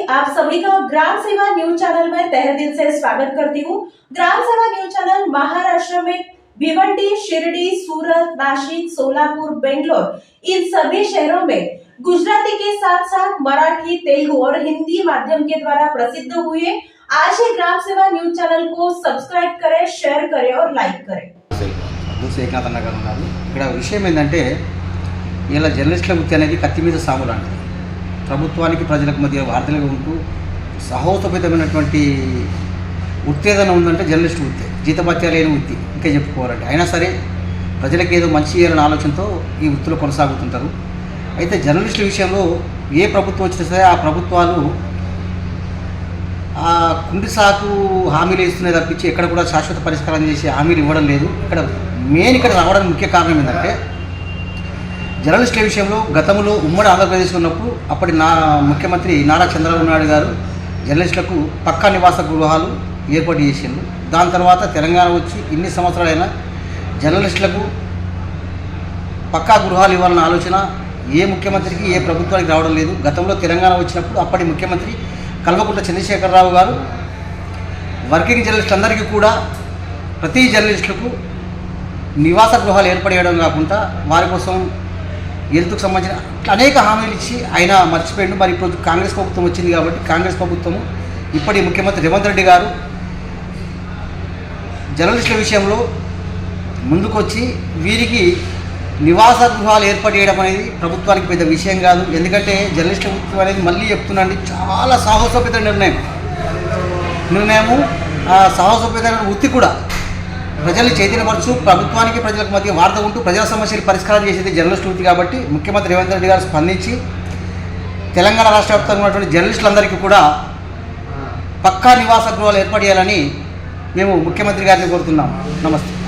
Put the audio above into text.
आप सभी का ग्राम सेवा न्यूज चैनल में तहे दिल से स्वागत करती हूँ ग्राम सेवा न्यूज चैनल महाराष्ट्र में भिवंडी शिरडी सूरत नासिक सोलापुर बेंगलोर इन सभी शहरों में गुजराती के साथ साथ मराठी तेलुगु और हिंदी माध्यम के द्वारा प्रसिद्ध हुए आज ही ग्राम सेवा न्यूज चैनल को सब्सक्राइब करें शेयर करें और लाइक करें అబ్దుల్ సేఖనాథ్ అన్న గారు ఉన్నారు ఇక్కడ విషయం ఏంటంటే ఇలా జర్నలిస్టుల వృత్తి అనేది కత్తి మీద సాము లాంటిది ప్రభుత్వానికి ప్రజలకు మధ్య వార్తలుగా ఉంటూ సహోసపితమైనటువంటి వృత్తి ఏదైనా ఉందంటే జర్నలిస్ట్ వృత్తి జీతభత్యాలు లేని వృత్తి ఇంకా చెప్పుకోవాలంటే. అయినా సరే ప్రజలకు ఏదో మంచి చేయాలనే ఆలోచనతో ఈ వృత్తిలో కొనసాగుతుంటారు. అయితే జర్నలిస్టుల విషయంలో ఏ ప్రభుత్వం వచ్చినా సరే ఆ ప్రభుత్వాలు ఆ కుండి సాకు హామీలు ఇస్తున్నాయి తప్పించి ఎక్కడ కూడా శాశ్వత పరిష్కారం చేసే హామీలు ఇవ్వడం లేదు. ఇక్కడ మెయిన్ ఇక్కడ రావడానికి ముఖ్య కారణం ఏంటంటే జర్నలిస్టుల విషయంలో గతంలో ఉమ్మడి ఆంధ్రప్రదేశ్ ఉన్నప్పుడు అప్పటి నా ముఖ్యమంత్రి నారా చంద్రబాబు నాయుడు గారు జర్నలిస్టులకు పక్కా నివాస గృహాలు ఏర్పాటు చేసిండు దాని తర్వాత తెలంగాణ వచ్చి ఇన్ని సంవత్సరాలైనా జర్నలిస్టులకు పక్కా గృహాలు ఇవ్వాలన్న ఆలోచన ఏ ముఖ్యమంత్రికి ఏ ప్రభుత్వానికి రావడం లేదు. గతంలో తెలంగాణ వచ్చినప్పుడు అప్పటి ముఖ్యమంత్రి కల్వకుంట్ల చంద్రశేఖరరావు గారు వర్కింగ్ జర్నలిస్ట్ అందరికీ కూడా ప్రతి జర్నలిస్టులకు నివాస గృహాలు ఏర్పడేయడం కాకుండా వారి కోసం హెల్త్కు సంబంధించిన అనేక హామీలు ఇచ్చి ఆయన మర్చిపోయిండు. మరి ఇప్పుడు కాంగ్రెస్ ప్రభుత్వం వచ్చింది కాబట్టి కాంగ్రెస్ ప్రభుత్వము ఇప్పటి ముఖ్యమంత్రి రేవంత్ రెడ్డి గారు జర్నలిస్టుల విషయంలో ముందుకొచ్చి వీరికి నివాస గృహాలు ఏర్పాటు చేయడం అనేది ప్రభుత్వానికి పెద్ద విషయం కాదు. ఎందుకంటే జర్నలిస్ట్ ప్రభుత్వం అనేది మళ్ళీ చెప్తున్నాండి చాలా సాహసోపేత నిర్ణయం. నిర్ణయము ఆ సాహసోపేతమైన వృత్తి కూడా ప్రజల్ని చైతన్యపరచు ప్రభుత్వానికి ప్రజలకు మధ్య వార్త ఉంటూ ప్రజల సమస్యలు పరిష్కారం చేసేది జర్నలిస్ట్ వృత్తి కాబట్టి ముఖ్యమంత్రి రేవంత్ రెడ్డి గారు స్పందించి తెలంగాణ రాష్ట్ర వ్యాప్తంగా ఉన్నటువంటి జర్నలిస్టులందరికీ కూడా పక్కా నివాస గృహాలు ఏర్పడేయాలని చేయాలని మేము ముఖ్యమంత్రి గారిని కోరుతున్నాం. నమస్తే.